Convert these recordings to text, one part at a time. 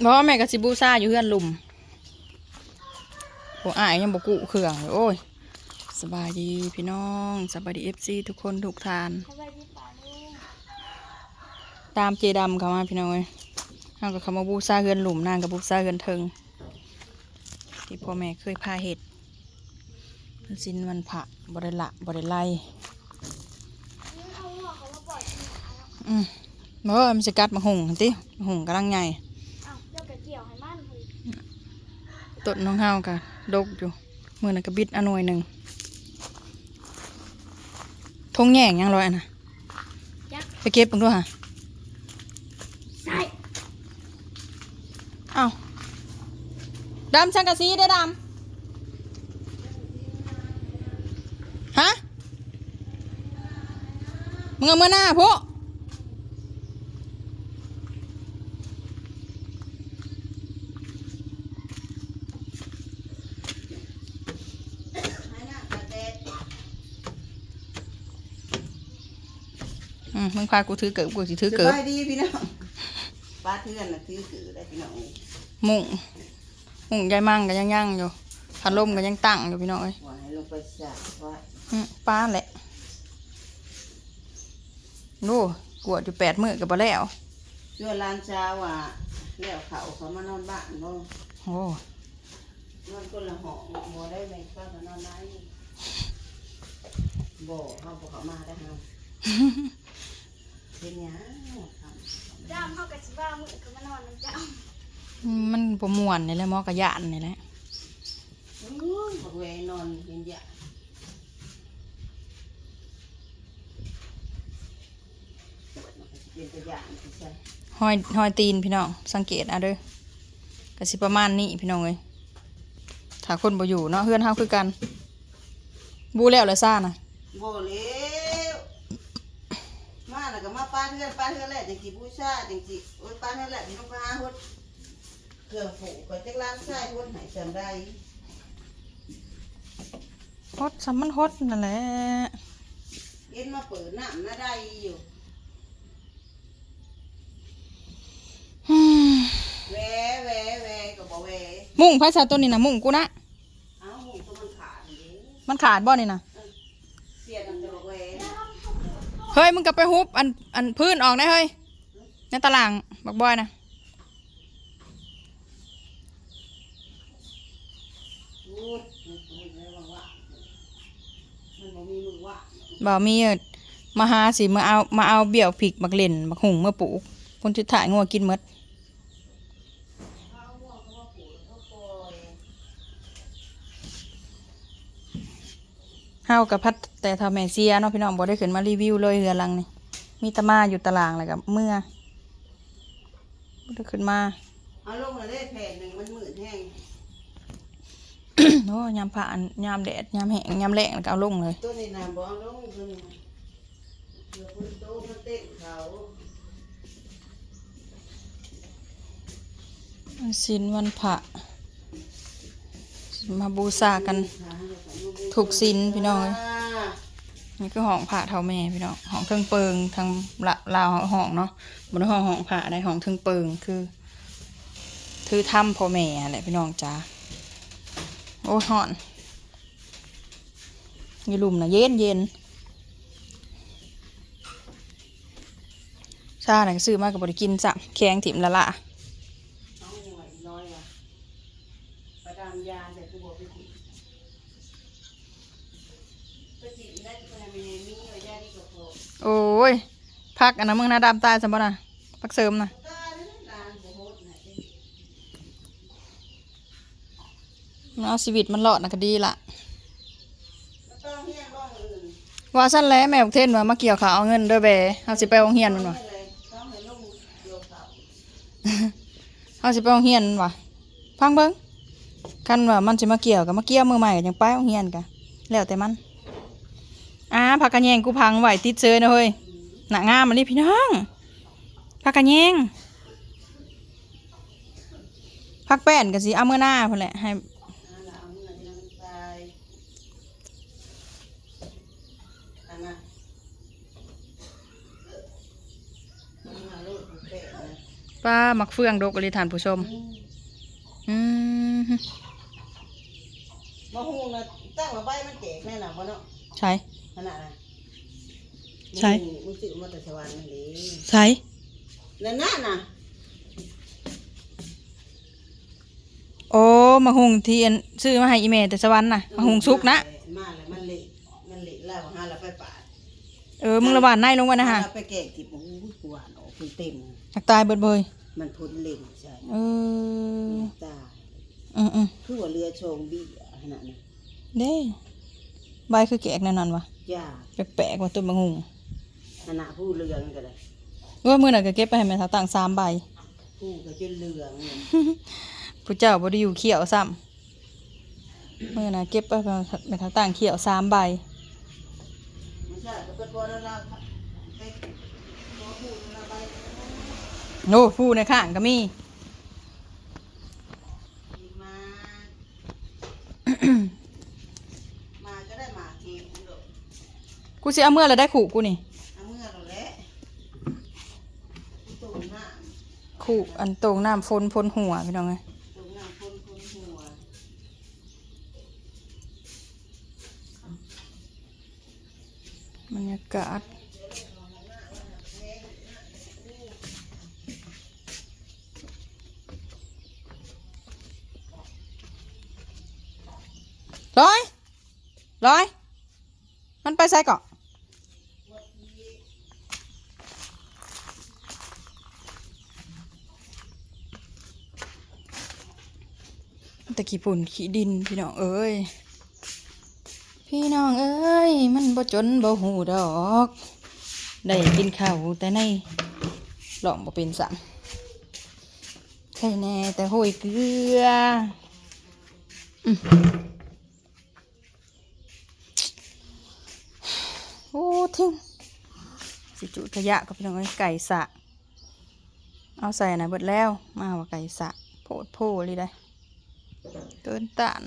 เพราะว่าแม่กับซิบูซ่าอยู่เพื่อนลุมโอ้อายยังบกุเครื่องเลยโอ้ย สบายดีพี่น้องสบายดีเอฟซีทุกคนทุกทาน ตามเจดำเข้ามาพี่น้องเอ้ยเอากับคำว่าบูซ่าเฮือนหลุมนางกับบูซ่าเฮือนเทิง ที่พ่อแม่เคยพาเห็ดมันสินวันผะบริละบริไลอืมเมื่อมันจะกัดมาหุงติมาหุงกำลังใหญ่ อ้าวเดี๋ยวกระเกี่ยวให้มันพอดี ต้นน้องเฮากะดกอยู่มือนันกระบิดอนหน่วยหนึ่งทงแย่งยังร้อยอะนะยักษ์ไปเก็บเบิ่งด้วยค่ะใส่อ้าวดำสังกะสีได้อดำฮะมึงเอามื่อหน้าพวก อืมมึงพากูถือเกิบกูสิถือสเกิบบายดีพี่น้องป้าเทือนน่ะถือกือได้พี่น้องมุงมุงยายมั่งก็ยังยั่งอยู่พัดลมก็ยังตั้งอยู่พี่น้องเอ้ยว่าให้ลงไปสาไว้อืมป้าแหละดูกวดอยู่แปดมือกับบ่แล้วเชื่อร้านเช้าว่าแล้วเขาเขามานอนบ้านบ่โอ้นอนคนละห้องบ่ได้ไหมป้าก็นอนได้บ่เฮาบ่เขามาได้เฮา เป็นหยังครับจ้ามเข้ากับสิบ้ามือเขามานอนน้ำจ้ามมันบ่ม่วนนี่แหละหมอกระยานนี่แหละอู้ยบักเวนอนเย็นยะเป็นตัวอย่างที่ใช่ห้อยห้อยตีนพี่น้องสังเกตเอาเด้อก็สิประมาณนี้พี่น้องเอ้ยถ้าคนบ่อยู่เนาะเฮือนเฮาคือกันบูแล้วเลยซ่าน่ะบ่เร็วมาแล้วก็มา ป้านเฮือนป้านเฮือนแหละจังสิบูชาจังสิโอ้ยป้านเฮือนแหละที่ต้องไปหาฮดเครื่องผูกก็จักล้านใช้ฮดให้จำได้ฮดซ้ำมันฮดนั่นแหละเอ็นมาเปิดน้ำน่าได้อยู่อืมแหวแหวแหวก็บ่แหวมุ่งไผซาตัวนี้น่ะมุ่งกูนะเอ้าหูตัวมันขาดนี่มันขาดบ่นี่น่ะเสียน้ำจะบ่แหว เฮ้ยมึงกลับไปฮุบอันอันพื้นออกได้เฮ้ยในตารางบักบอยนะบ่มีว่างมันบ่มีมือว่างบ่มีมหาสิมาเอามาเอาเบี้ยวผิกบักเล่นบักหุงมาปลูกคนที่ถ่ายงัวกินมด เอาหัวเขามาปลูกแล้วก็ปล่อย เฮากับพัดแต่ทาแม่เสียเนาะพี่น้องบ่ได้ขึ้นมารีวิวเลยเรือลังนี่มีแตะมาอยู่ตารางแล้วกับเมื่อบ่ได้ขึ้นมาเอาลงมาเลยแผ่นหนึ่งมันมืดแห้งโอ้ยามผ่านยามแดดยามแห้งยามแล้งแล้วก็เอาลงเลยตัวนี้นะบ่เอาลงตัวนี้นะเดี๋ยวคนโตมันเต้นเขาสินวันพระ มาบูชากันถูกศีลพี่น้องนี่คือห้องผ่าเท่าแม่พี่น้องห้องเทิงเปิงทางละลาวห้องเนาะบนห้องห้องผ่าในห้องเทิงเปิงคือคือถ้ำพ่อแม่แหละพี่น้องจ้าโอ้ห่อนอยี่ลุมนะเย็นเย็นชาหนก็ซื้อมากกับบริกินสับแข็งถิ่มละละ น้องยังไหวน้อยอะ ประดามยาแต่กูบอกไปจิไปจิได้ก็ทำยังไงมีไว้ยาดีกับพอโอ้ยพักอันนั้นมึงนะดำตายสมบ่นะพักเสริมนะตายแล้วนะลานโบโหดนะมันเอาชีวิตมันรอดนะก็ดีละว่าสั้นแล้วแม่บอกเทนว่ามาเกี่ยวขาเอาเงินเด้อแบเอาสิไปโรงเรียนมันวะไม่เองให้ลูกเกี่ยวเขาอาสิไปโรงเรียนมันวะฟังเบิ้ง คันว่ามันสิมาเกี่ยวกับมาเกี่ยวมือใหม่ก็ยังไปโรงเรียนกะแล้วแต่มันอ่าพักกันแยงกูพังไหวติดเซยนะเฮ้ยหนักงามมันนี่พี่น้องพักกันแยงพักแป้นกันสิเอาเมื่อหน้าพอแหละให้ป้ามักเฟืองดกเลยท่านผู้ชม อืม มะฮุงนะตั้งมาใบมันแจกแน่นอนบ่เนาะใช่ ขนาดนั้นใช่มึงมึงซื้อมาแต่สวรรค์นั่นเองใช่นั่นน่ะน่ะโอ้มาหุงที่อันซื้อมาให้อีเมแต่สวรรค์น่ะมาหุงสุกนะมาแล้วมันเละมันเละแล้วหาเราไปปาดเออมึงระบาดในลงไว้นะฮะหาเราไปแกะกิบโอ้ยกวนออกเป็นเต็ม อยากตายเบิดเบยมันพ้นเล่งใช่เออตายอืมอืมคือว่าเรือโชงบี้ ขนาดนั้นเด้ใบคือแกกแน่นอนวะยากแปลกๆว่าต้นมะฮุงขนาดผู้เรืองก็ได้ว่ามือน่ะก็เก็บไปให้แม่ทาต่างสามใบผู้ก็จนเรืองเนี่ยผู้เจ้าบ่ได้อยู่เขียวซ้ำมือน่ะเก็บไปให้แม่ทาต่างเขียวสามใบไม่ใช่ก็เป็นคนเราไปขอผู้เราไปโน้ผู้ในข้างก็มี มา มาก็ได้มาเองโดด กู สิเอาเมื่อแล้วได้ขู่กูนี่เอาเมื่อเราแหละตุ่มน้ขู่อันตรงน้ำฝนพ้นหัวพี่น้องไงตุ่มน้ำคนคนหัวบรรยากาศร้อยร้อย มันไปใส่เกาะตะกี้ปุ่นขี้ดินพี่น้องเอ้ย พี่น้องเอ้ย มันบ่จนบ่หูดอก ได้กินข้าวแต่ในหลองบ่เป็นสัมใช่แน่แต่โหยเกลืออืมโอ้ทิ้งสิจุทะยะกับพี่น้องไก่สะ เอาใส่นะเบิดแล้ว มาว่าไก่สะโพดโพเลยได้ เกินตาน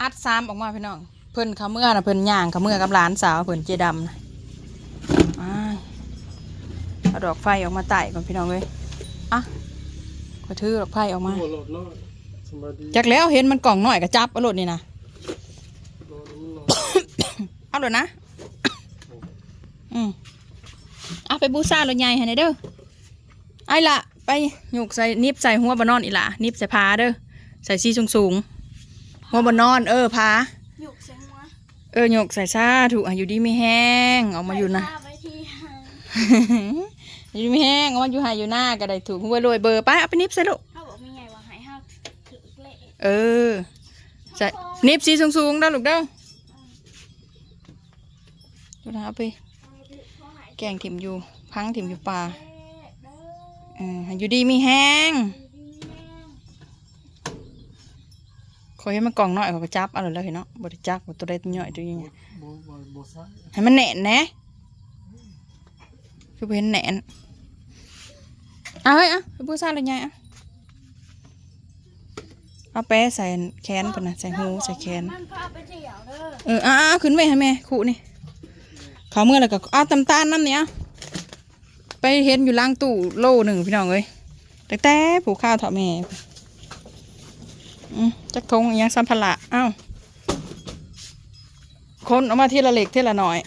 อัดซ้ำออกมาพี่น้อง เพิ่นขาเมื่อนะเพิ่นย่างขาเมื่อกับหลานสาวเพิ่นเจดำนะเอาดอกไฟออกมาไต่ก่อนพี่น้องเลยอะก็ถือดอกไฟออกมาจากแล้วเห็นมันกล่องหน่อยก็จับเอาโลดนี่นะโหลดน้อยเอาโลดนะอืมเอาไปบูชาโลดใหญ่ให้หน่อยเด้อไอ้ละ ไปหยกใส่นิบใส่หัวบานอนอีหละนิบใส่พาเด้อใส่ซีสูงสูงๆหัวบานอน เออพาหยุกเสียงวะเออหยกใส่ซาถูกอายุดีไม่แห้งออกมาอยู่นะไปไปที่ห่างอายุไม่แห้งออกมาอยู่หาอยู่หน้าก็ได้ถูกหัวรวยเบอร์ไปเอาไปนิบใส่ลูกเขาบอกมีไงว่าหายห้าถือเละเออใส่นิบสีสูงสูงๆเด้อลูกเด้อดูนะเอาไปเขาหายแกงถิ่มอยู่พังถิ่มอยู่ป่าเละเด้ อเอออายุดีม่แห้งดีแม่งคอยให้มันกล่องหน้อยขาก็จับเอาเลยแล้วเห็นเนาะบริจักบตัวใดตัวย่อยตัวยังไงให้มันแน่นนะคือเป็นแน่นเอาเฮ้ยเอาไปบูชาเลยไงเอาเอาแปะใส่แขนเพิ่นนะใส่หูใส่แขนเออออ่าขึ้นไปให้แม่ขู่นี่ขาเมื่อแล้วก็เอาตำตาลน้ำเนี่ย ไปเห็นอยู่ล่างตู้โลหนึ่งพี่น้องเอ้ยแต่แต่ผูกข้าวเถาะแม่จักทงอิหยังสัมภาระอ้าวคนเอามาทีละเล็กทีละหน่อย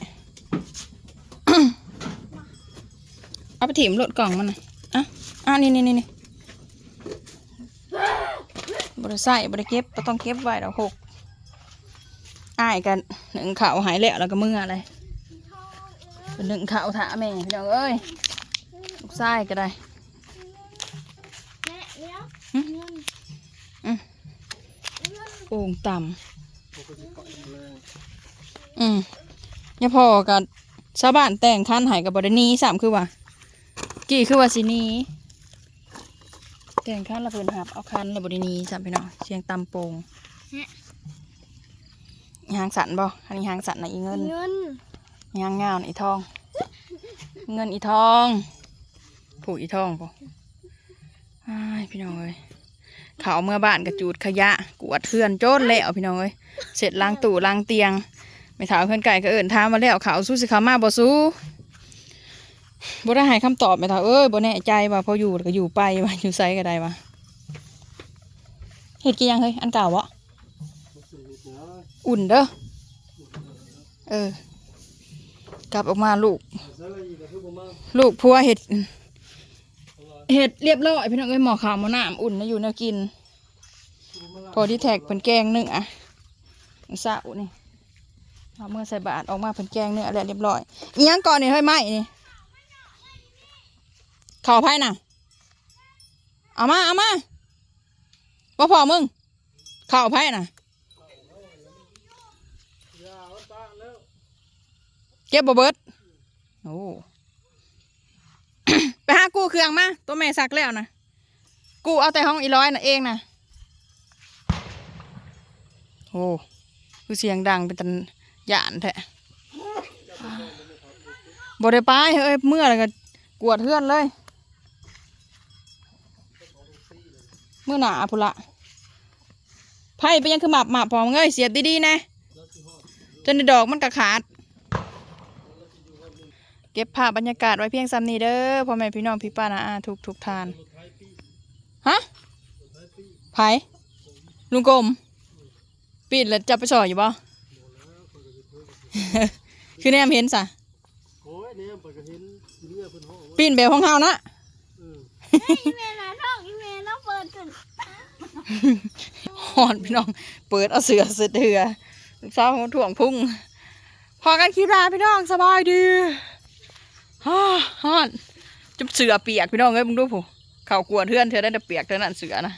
เอาไปถิ่มรถกล่องมันนะอะอะนี่นี่นี่นี่บริใส่บริเก็บบ่ต้องเก็บไว้ดอกหกอ้ายกันหนึ่งเข่าหายแล้วแล้วก็มืออะไรเป็นหนึ่งเข่าถาแม่พี่น้องเอ้ย ลูกไส้ก็ได้แม่เลี้ยวหึเงินอืมเงินโป่งต่ปกติก่อนแรงำอืมเนี่ยพอกับชาวบ้านแต่งคันใหายกับบไดหนี้สามคือว่า กี่คือว่าสิหนี้แต่งคันและเพิ่นหับเอาคันและบไดหนี้สามพี่น้องเชียงตำโป่งยางสันบ่อันนี้ยางสันนะอีเงินเงินยางงาวน่ะอีทอง เงินอีทอง ผูอีทองปะพี่น้องเอ้ยเขาเอาเมื่อบ้านกระจูดขยะ กวาดเทือนโจนแล้วพี่น้องเอ้ยเสร็จล้างตู้ล้างเตียงไม่ถามเพื่อนไก่ก็เอิ่นถามาแล้วเขาสู้สิเขามาบ่สู้บ่ได้ให้คำตอบแม่เฒ่าเอ้ยบ่แน่ใจว่าพออยู่ก็อยู่ไปว่าอยู่ไสก็ได้ว่าเฮ็ดกี่ยังเฮ้ยอันเก่าบ่มันสิเฮ็ดหยังอุ่นเด้อเออกลับออกมาลูก ลูกพัวเฮ็ด เฮ็ดเรียบร้อยพี่น้องเอ้ยหมอขาวหมอน้ำอุ่นนะอยู่แนวกิน พอที่แท็กเพิ่นแกงเนื้อมื้อเช้านี่เอามื่อใส่บาตรออกมาเพิ่นแกงเนื้อแล้วเรียบร้อยอียังก่อนนี่เฮ้ยไหมนี่ข้าวไผ่น่ะ เอามาเอามาบ่พอมึงข้าวไผ่น่ะเก็บบ่เบิดโอ้ เครื่องมาตัวแม่ซักแล้วนะกูเอาแต่ห้องอีร้อยน่ะเองนะโอ้คือเสียงดังเป็นตันหยานแท้บ่ได้ไปเอ้ยเมื่อไรก็กวดเพื่อนเลย เมื่อหนาพุละไพ่ไปยังคือหมับหมับพอมเอ้ยเสียบดีๆนะจนในดอกมันกระขาด เก็บภาพบรรยากาศไว้เพียงซ้ำนี้เด้อพ่อแม่พี่น้องพี่ป้านาอาทุกทุกทานฮะไผลุงกลมปิดแล้วจะไปสอยอยู่บ่คือแนมเห็นสะโอ้ยเนี่ยเปิดก็เห็นอีเมียเพิ่นห้องเบของเฮานะหอนพี่น้อง เปิดเอาเสือเสือเถือลูกสาวของถ่วงพุ่ง พอกันคลิปลาพี่น้องสบายดี ฮ้อนจุ๊บเสือเปียกพี่น้องเอ้ยมึงดูผู้เข่ากวนเทือนเธอได้แต่เปียกเท่านั้นเสือนะ